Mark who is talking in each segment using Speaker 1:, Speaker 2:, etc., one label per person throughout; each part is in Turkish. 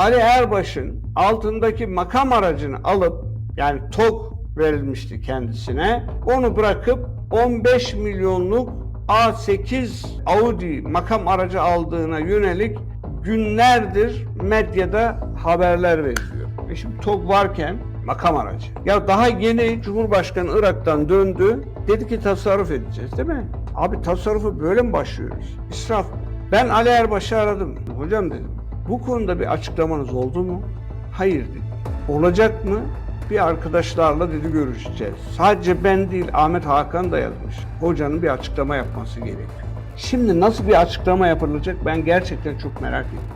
Speaker 1: Ali Erbaş'ın altındaki makam aracını alıp yani TOG verilmişti kendisine. Onu bırakıp 15 milyonluk A8 Audi makam aracı aldığına yönelik günlerdir medyada haberler veriliyor. E şimdi TOG varken makam aracı. Ya daha yeni Cumhurbaşkanı Irak'tan döndü. Dedi ki tasarruf edeceğiz değil mi? Abi tasarrufu böyle mi başlıyoruz? İsraf. Ben Ali Erbaş'ı aradım. Hocam dedim. Bu konuda bir açıklamanız oldu mu? Hayır dedi. Olacak mı? Bir arkadaşlarla dedi görüşeceğiz. Sadece ben değil Ahmet Hakan da yazmış. Hocanın bir açıklama yapması gerekiyor. Şimdi nasıl bir açıklama yapılacak ben gerçekten çok merak ediyorum.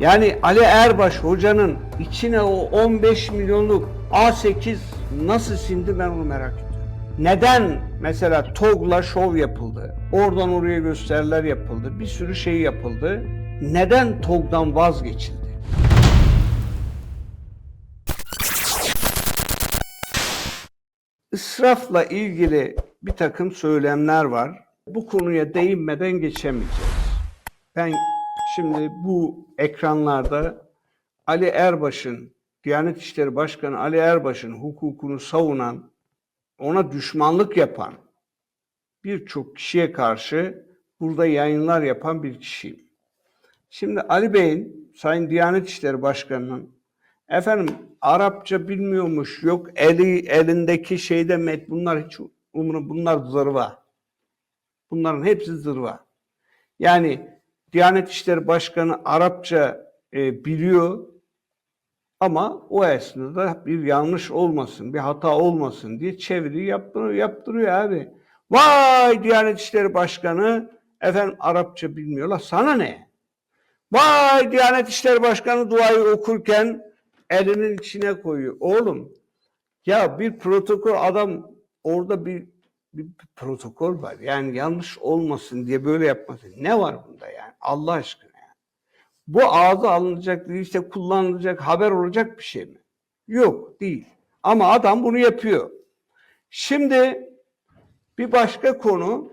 Speaker 1: Yani Ali Erbaş hocanın içine o 15 milyonluk A8 nasıl sindi ben onu merak ediyorum. Neden mesela TOG'la şov yapıldı? Oradan oraya gösteriler yapıldı. Bir sürü şey yapıldı. Neden TOG'dan vazgeçildi? İsrafla ilgili bir takım söylemler var. Bu konuya değinmeden geçemeyeceğiz. Ben şimdi bu ekranlarda Ali Erbaş'ın, Diyanet İşleri Başkanı Ali Erbaş'ın hukukunu savunan, ona düşmanlık yapan birçok kişiye karşı burada yayınlar yapan bir kişiyim. Şimdi Ali Bey'in, Sayın Diyanet İşleri Başkanı'nın efendim Arapça bilmiyormuş, yok eli elindeki şeyde met bunlar hiç umurumda bunlar zırva. Bunların hepsi zırva. Yani Diyanet İşleri Başkanı Arapça e, biliyor ama o esnada bir yanlış olmasın, bir hata olmasın diye çeviri yaptırıyor, yaptırıyor abi. Vay Diyanet İşleri Başkanı efendim Arapça bilmiyorlar. Sana ne? Vay Diyanet İşleri Başkanı duayı okurken elinin içine koyuyor. Oğlum ya bir protokol adam orada bir, bir protokol var. Yani yanlış olmasın diye böyle yapması. Ne var bunda yani? Allah aşkına yani. Bu ağza alınacak, işte kullanılacak, haber olacak bir şey mi? Yok, değil. Ama adam bunu yapıyor. Şimdi bir başka konu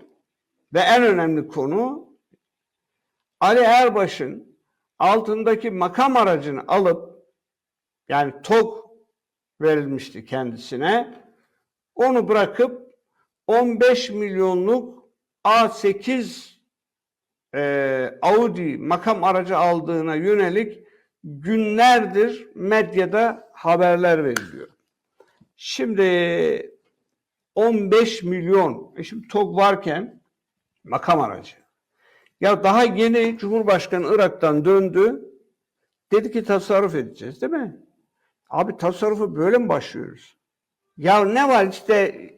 Speaker 1: ve en önemli konu Ali Erbaş'ın altındaki makam aracını alıp yani TOG verilmişti kendisine. Onu bırakıp 15 milyonluk A8 e, Audi makam aracı aldığına yönelik günlerdir medyada haberler veriliyor. Şimdi 15 milyon, e şimdi TOG varken makam aracı. Ya daha yeni Cumhurbaşkanı Irak'tan döndü. Dedi ki tasarruf edeceğiz değil mi? Abi tasarrufu böyle mi başlıyoruz? Ya ne var işte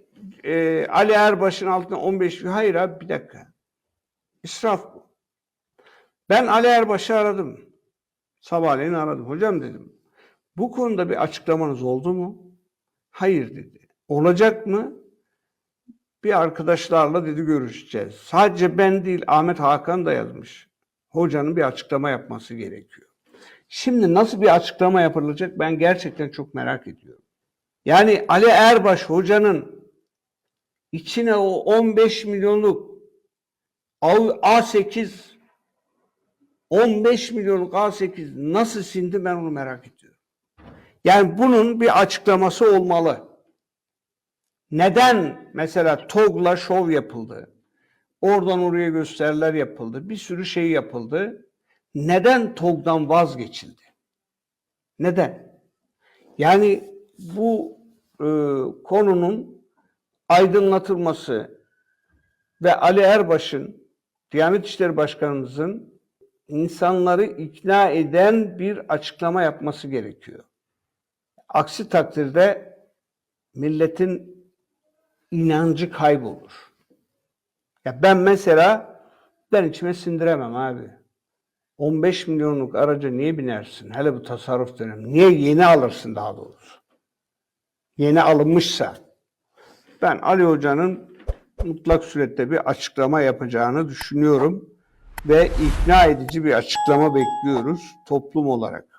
Speaker 1: e, Ali Erbaş'ın altında 15 Hayır abi bir dakika. İsraf bu. Ben Ali Erbaş'ı aradım. Sabahleyin aradım. Hocam dedim. Bu konuda bir açıklamanız oldu mu? Hayır dedi. Olacak mı? Bir arkadaşlarla dedi görüşeceğiz. Sadece ben değil Ahmet Hakan da yazmış. Hocanın bir açıklama yapması gerekiyor. Şimdi nasıl bir açıklama yapılacak ben gerçekten çok merak ediyorum. Yani Ali Erbaş hocanın içine o 15 milyonluk A8 15 milyonluk A8 nasıl sindi ben onu merak ediyorum. Yani bunun bir açıklaması olmalı. Neden mesela TOG'la şov yapıldı? Oradan oraya gösteriler yapıldı. Bir sürü şey yapıldı. Neden TOG'dan vazgeçildi? Neden? Yani bu e, konunun aydınlatılması ve Ali Erbaş'ın, Diyanet İşleri Başkanımızın insanları ikna eden bir açıklama yapması gerekiyor. Aksi takdirde milletin inancı kaybolur. Ya ben mesela ben içime sindiremem abi. 15 milyonluk araca niye binersin? Hele bu tasarruf dönemi. Niye yeni alırsın daha doğrusu? Yeni alınmışsa. Ben Ali Hoca'nın mutlak surette bir açıklama yapacağını düşünüyorum ve ikna edici bir açıklama bekliyoruz toplum olarak.